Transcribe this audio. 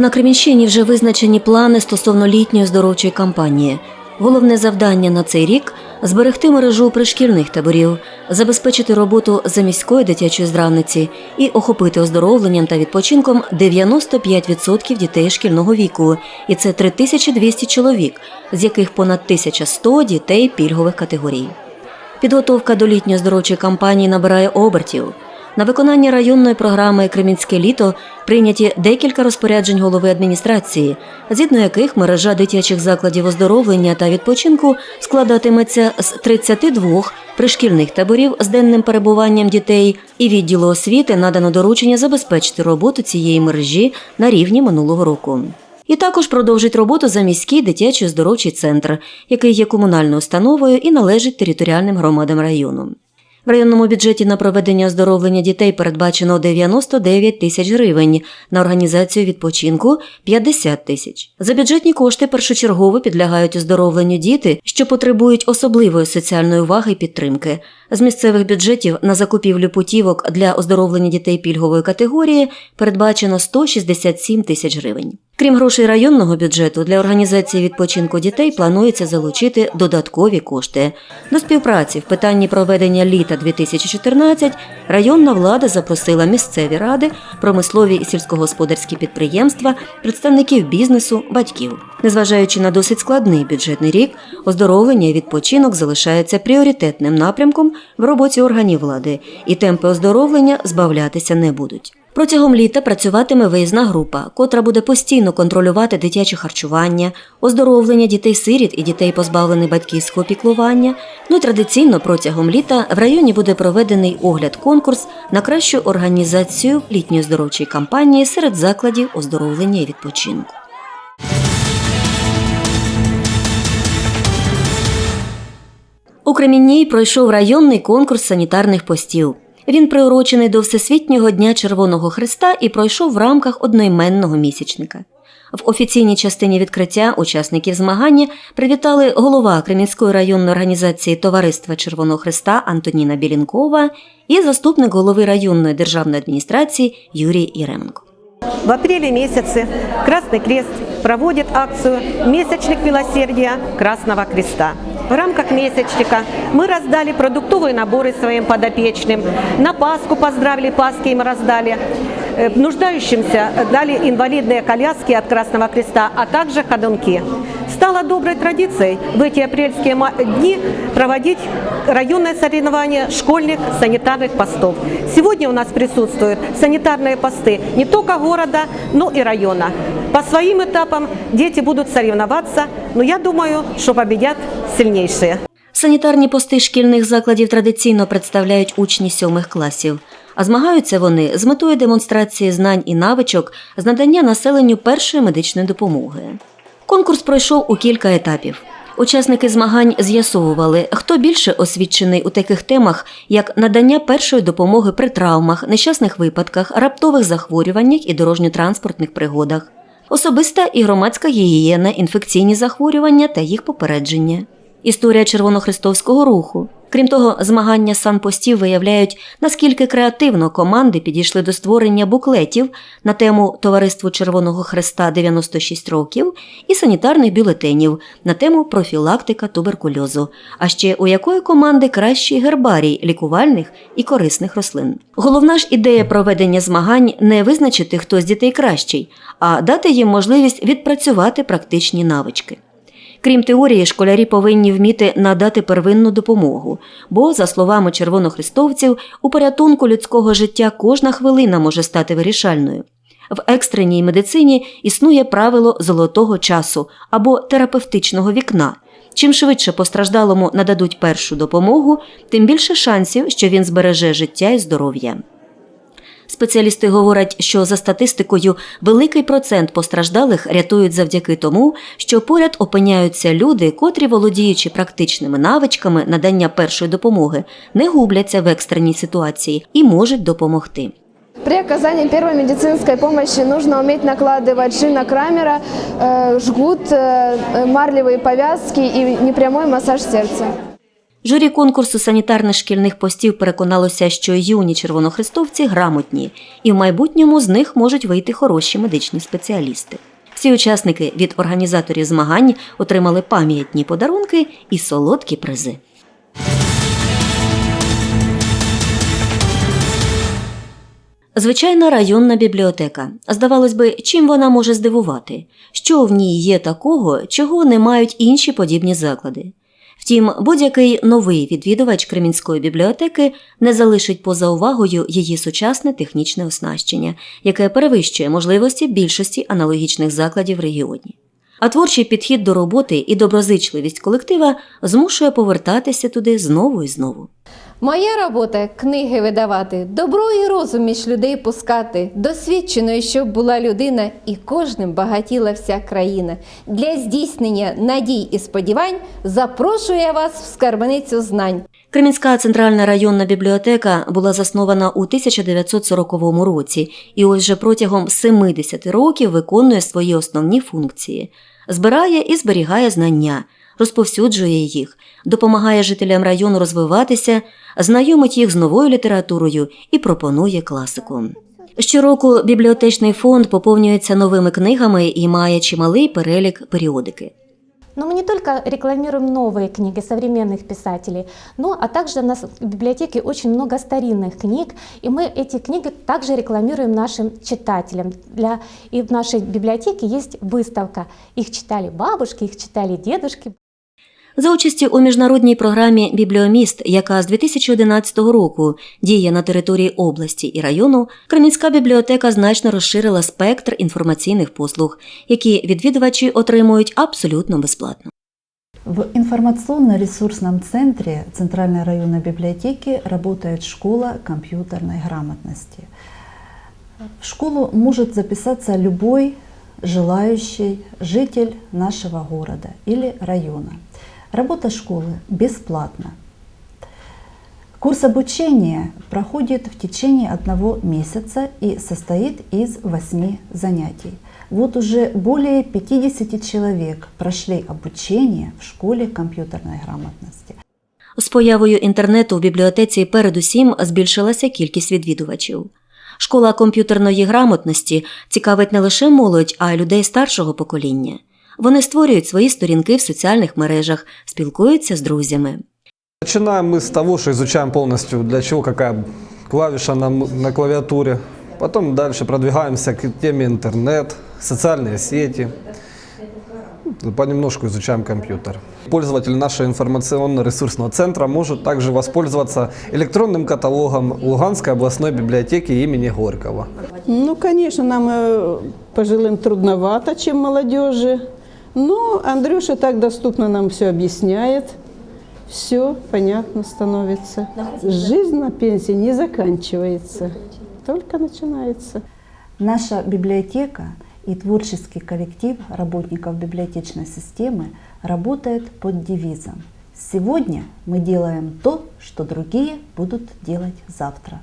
На Кремінщині вже визначені плани стосовно літньої оздоровчої кампанії. Головне завдання на цей рік зберегти мережу пришкільних таборів, забезпечити роботу заміської дитячої здравниці і охопити оздоровленням та відпочинком 95% дітей шкільного віку, і це 3200 чоловік, з яких понад 1100 дітей пільгових категорій. Підготовка до літньої оздоровчої кампанії набирає обертів. На виконання районної програми Кремінське літо прийняті декілька розпоряджень голови адміністрації, згідно яких мережа дитячих закладів оздоровлення та відпочинку складатиметься з 32 пришкільних таборів з денним перебуванням дітей, і відділу освіти надано доручення забезпечити роботу цієї мережі на рівні минулого року. І також продовжить роботу за міський дитячий оздоровчий центр, який є комунальною установою і належить територіальним громадам району. В районному бюджеті на проведення оздоровлення дітей передбачено 99 тисяч гривень, на організацію відпочинку 50 тисяч. За бюджетні кошти першочергово підлягають оздоровленню діти, що потребують особливої соціальної уваги і підтримки. З місцевих бюджетів на закупівлю путівок для оздоровлення дітей пільгової категорії передбачено 167 тисяч гривень. Крім грошей районного бюджету, для організації відпочинку дітей планується залучити додаткові кошти. До співпраці в питанні проведення літа 2014 районна влада запросила місцеві ради, промислові і сільськогосподарські підприємства, представників бізнесу, батьків. Незважаючи на досить складний бюджетний рік, оздоровлення і відпочинок залишається пріоритетним напрямком в роботі органів влади, і темпи оздоровлення збавлятися не будуть. Протягом літа працюватиме виїзна група, котра буде постійно контролювати дитяче харчування, оздоровлення дітей-сиріт і дітей, позбавлених батьківського піклування. Ну і традиційно протягом літа в районі буде проведений огляд-конкурс на кращу організацію літньої оздоровчої кампанії серед закладів оздоровлення і відпочинку. У Кремінній пройшов районний конкурс санітарних постів. Він приурочений до Всесвітнього дня Червоного Христа і пройшов в рамках одноіменного місячника. В офіційній частині відкриття учасників змагання привітали голова Кремінської районної організації Товариства Червоного Христа Антоніна Білінкова і заступник голови районної державної адміністрації Юрій Єременко. В апреле месяце Красный Крест проводит акцию «Месячник милосердия Красного Креста». В рамках месячника мы раздали продуктовые наборы своим подопечным. На Пасху поздравили, Пасхи им раздали. Э, Нуждающимся дали инвалидные коляски от Красного Креста, а также ходунки. Стало доброй традицией в эти апрельские ма- дни проводить районное соревнование школьных санитарных постов. Сегодня у нас присутствуют санитарные посты не только города, но и района. По своим этапам дети будут соревноваться, но я думаю, что победят сильнейшие. Санітарні пости шкільних закладів традиційно представляють учні сьомих класів, А змагаються вони з метою демонстрації знань і навичок з надання населенню першої медичної допомоги. Конкурс пройшов у кілька етапів. Учасники змагань з'ясовували, хто більше освічений у таких темах, як надання першої допомоги при травмах, нещасних випадках, раптових захворюваннях і дорожньо-транспортних пригодах, особиста і громадська гігієна, інфекційні захворювання та їх попередження історія червонохрестовського руху. Крім того, змагання санпостів виявляють, наскільки креативно команди підійшли до створення буклетів на тему Товариству Червоного Хреста 96 років і санітарних бюлетенів на тему профілактика туберкульозу. А ще у якої команди кращий гербарій лікувальних і корисних рослин. Головна ж ідея проведення змагань не визначити, хто з дітей кращий, а дати їм можливість відпрацювати практичні навички. Крім теорії, школярі повинні вміти надати первинну допомогу, бо, за словами червонохрестовців, у порятунку людського життя кожна хвилина може стати вирішальною. В екстреній медицині існує правило золотого часу або терапевтичного вікна. Чим швидше постраждалому нададуть першу допомогу, тим більше шансів, що він збереже життя і здоров'я. Спеціалісти говорять, що за статистикою великий процент постраждалих рятують завдяки тому, що поряд опиняються люди, котрі, володіючи практичними навичками надання першої допомоги, не губляться в екстреній ситуації і можуть допомогти. При оказании первой медицинской помощи нужно уметь накладывать шина Крамера, э, жгут, э, марлевые повязки и непрямой массаж сердца. Журі конкурсу санітарних шкільних постів переконалося, що юні червонохрестовці грамотні, і в майбутньому з них можуть вийти хороші медичні спеціалісти. Всі учасники від організаторів змагань отримали пам'ятні подарунки і солодкі призи. Звичайна районна бібліотека. Здавалось би, чим вона може здивувати? Що в ній є такого, чого не мають інші подібні заклади? Втім, будь-який новий відвідувач Кремінської бібліотеки не залишить поза увагою її сучасне технічне оснащення, яке перевищує можливості більшості аналогічних закладів в регіоні. А творчий підхід до роботи і доброзичливість колектива змушує повертатися туди знову і знову. Моя робота книги видавати, добро і розум між людей пускати, досвідченою, щоб була людина, і кожним багатіла вся країна. Для здійснення надій і сподівань запрошую я вас в скарбницю знань. Кремінська центральна районна бібліотека була заснована у 1940 році і ось вже протягом 70 років виконує свої основні функції: збирає і зберігає знання, розповсюджує їх, допомагає жителям району розвиватися, знайомить їх з новою літературою і пропонує класику. Щороку бібліотечний фонд поповнюється новими книгами і має чималий перелік періодики. Но мы не только рекламируем новые книги современных писателей, но а также у нас в библиотеке очень много старинных книг, и мы эти книги также рекламируем нашим читателям. Для, и в нашей библиотеке есть выставка. Их читали бабушки, их читали дедушки. За участі у міжнародній програмі Бібліоміст, яка з 2011 року діє на території області і району, Кремінська бібліотека значно розширила спектр інформаційних послуг, які відвідувачі отримують абсолютно безплатно. В информационно-ресурсном центре Центральной районной библиотеки работает школа компьютерной грамотности. В школу может записаться любой желающий житель нашего города или района. Работа школы бесплатна. Курс обучения проходит в течение одного месяца и состоит из восьми занятий. Вот уже более 50 человек прошли обучение в школе компьютерной грамотности. З появою інтернету в бібліотеці передусім збільшилася кількість відвідувачів. Школа комп'ютерної грамотності цікавить не лише молодь, а й людей старшого покоління. Вони створюють свої сторінки в соціальних мережах, спілкуються з друзями. Начинаем мы с того, что изучаем полностью, для чего какая клавиша на, м- на клавиатуре. Потом дальше продвигаемся к теме интернет, социальные сети. Ну, Понемножку изучаем компьютер. Пользователь нашего информационно-ресурсного центра может также воспользоваться электронным каталогом Луганской областной библиотеки имени Горького. Ну, конечно, нам э, пожилым трудновато, чем молодежи. Но Андрюша так доступно нам все объясняет. Все понятно становится. Жизнь на пенсии не заканчивается, только начинается. Наша библиотека и творческий коллектив работников библиотечной системы работает под девизом «Сегодня мы делаем то, что другие будут делать завтра».